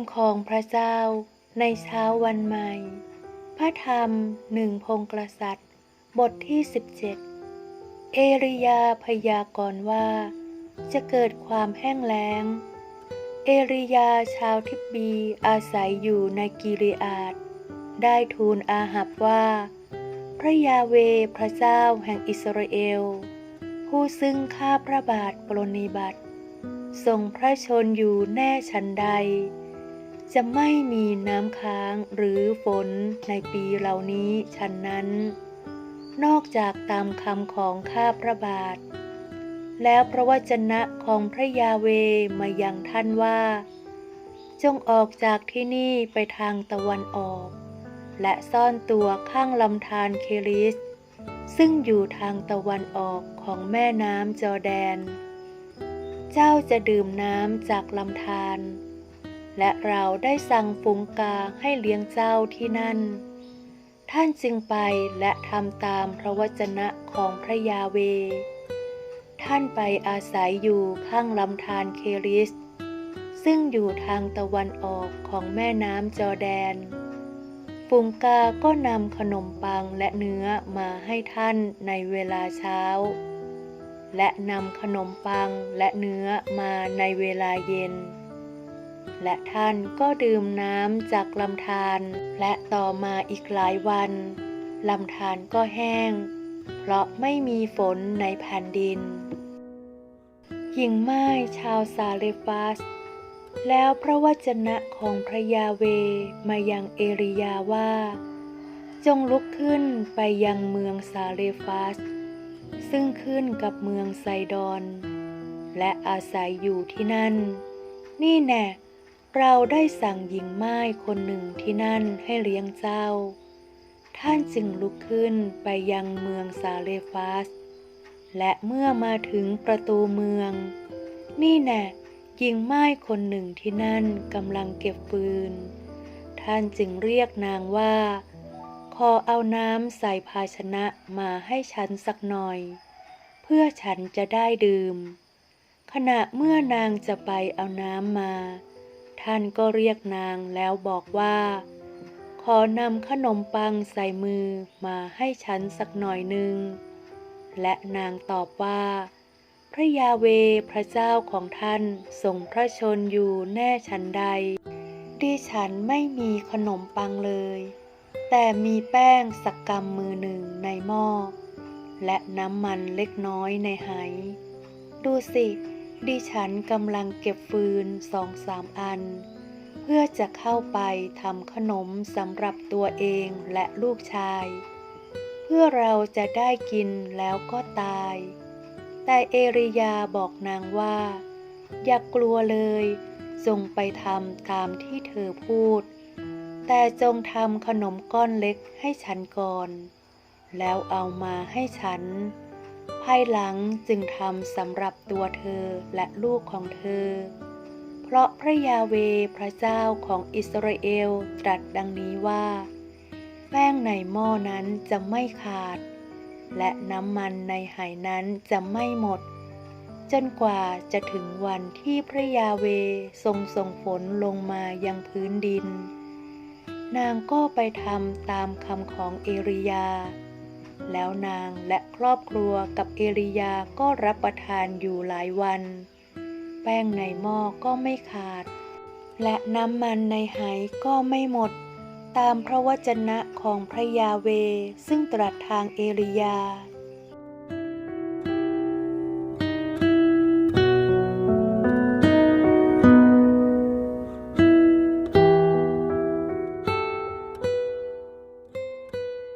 ำของพระเจ้าในเช้าวันใหม่ พระธรรมหนึ่งพงกษัตริย์ บทที่ 17 เอริยาพยากรณ์ว่า จะเกิดความแห้งแล้ง เอริยาชาวทิบบีอาศัยอยู่ในกิริอาดได้ทูลอาหับว่า พระยาเวพระเจ้าแห่งอิสราเอล ผู้ซึ่งข้าพระบาทปรนนิบัติทรงพระชนอยู่แน่ชันใด จะไม่มีน้ำค้างหรือฝนในปีเหล่านี้ฉันนั้น นอกจากตามคำของข้าพระบาท แล้วพระวจนะของพระยาเวมายังท่านว่า จงออกจากที่นี่ไปทางตะวันออก และซ่อนตัวข้างลำธารเคริส ซึ่งอยู่ทางตะวันออกของแม่น้ำจอแดน เจ้าจะดื่มน้ำจากลำธาร และเราได้สั่งฝูงกาให้เลี้ยงเจ้าที่นั่น ท่านจึงไปและทำตามพระวจนะของพระยาเว ท่านไปอาศัยอยู่ข้างลำธารเคริส ซึ่งอยู่ทางตะวันออกของแม่น้ำจอแดน ฝูงกาก็นำขนมปังและเนื้อมาให้ท่านในเวลาเช้า และนำขนมปังและเนื้อมาในเวลาเย็น และท่านก็ดื่มน้ำจากลำธารและต่อมาอีกหลายวันลำธารก็แห้ง เพราะไม่มีฝนในแผ่นดิน หญิงไม้ชาวซาเลฟัส แล้วพระวจนะของพระยาเวมายังเอริยาว่า จงลุกขึ้นไปยังเมืองซาเลฟัส ซึ่งขึ้นกับเมืองไซดอน และอาศัยอยู่ที่นั่น นี่แน่ เราได้สั่งหญิงไม้คนหนึ่งที่นั่นให้เลี้ยงเจ้า ท่านจึงลุกขึ้นไปยังเมืองซาเลฟัสและเมื่อมาถึงประตูเมือง นี่แน่หญิงไม้คนหนึ่งที่นั่นกำลังเก็บฟืน ท่านจึงเรียกนางว่า ขอเอาน้ำใส่ภาชนะมาให้ฉันสักหน่อย เพื่อฉันจะได้ดื่ม ขณะเมื่อนางจะไปเอาน้ำมา ท่านก็เรียกนางแล้วบอกว่า ขอนำขนมปังใส่มือมาให้ฉันสักหน่อยหนึ่ง และนางตอบว่า พระยาเวพระเจ้าของท่านทรงพระชนอยู่แน่ชันใด ดิฉันไม่มีขนมปังเลย แต่มีแป้งสักกำมือหนึ่งในหม้อและน้ำมันเล็กน้อยในไหดูสิ ดิฉันกำลังเก็บฟืนสองสามอัน เพื่อจะเข้าไปทำขนมสำหรับตัวเองและลูกชาย เพื่อเราจะได้กินแล้วก็ตาย แต่เอริยาบอกนางว่า อย่ากลัวเลยจงไปทำตามที่เธอพูด แต่จงทำขนมก้อนเล็กให้ฉันก่อน แล้วเอามาให้ฉัน ภายหลังจึงทำสำหรับตัวเธอและลูกของเธอ เพราะพระยาเวพระเจ้าของอิสราเอลตรัสดังนี้ว่า แป้งในหม้อนั้นจะไม่ขาด และน้ำมันในไหนั้นจะไม่หมด จนกว่าจะถึงวันที่พระยาเวทรงส่งฝนลงมายังพื้นดิน นางก็ไปทำตามคำของเอริยา แล้วนางและครอบครัวกับเอริยาก็รับประทานอยู่หลายวัน แป้งในหม้อก็ไม่ขาด และน้ำมันในไหก็ไม่หมด ตามพระวจนะของพระยาเวซึ่งตรัสทางเอริยา